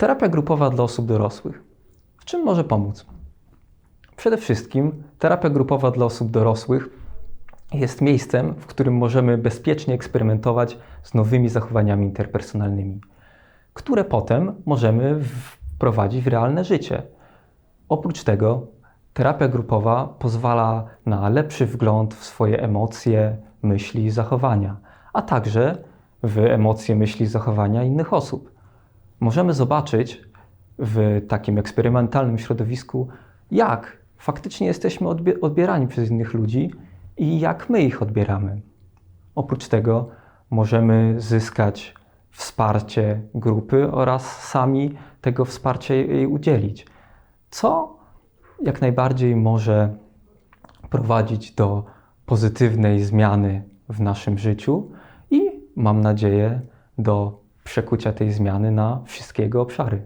Terapia grupowa dla osób dorosłych. W czym może pomóc? Przede wszystkim terapia grupowa dla osób dorosłych jest miejscem, w którym możemy bezpiecznie eksperymentować z nowymi zachowaniami interpersonalnymi, które potem możemy wprowadzić w realne życie. Oprócz tego, terapia grupowa pozwala na lepszy wgląd w swoje emocje, myśli i zachowania, a także w emocje, myśli i zachowania innych osób. Możemy zobaczyć w takim eksperymentalnym środowisku, jak faktycznie jesteśmy odbie- odbierani przez innych ludzi i jak my ich odbieramy. Oprócz tego możemy zyskać wsparcie grupy oraz sami tego wsparcia jej udzielić, co jak najbardziej może prowadzić do pozytywnej zmiany w naszym życiu i mam nadzieję do przekucia tej zmiany na wszystkie jego obszary.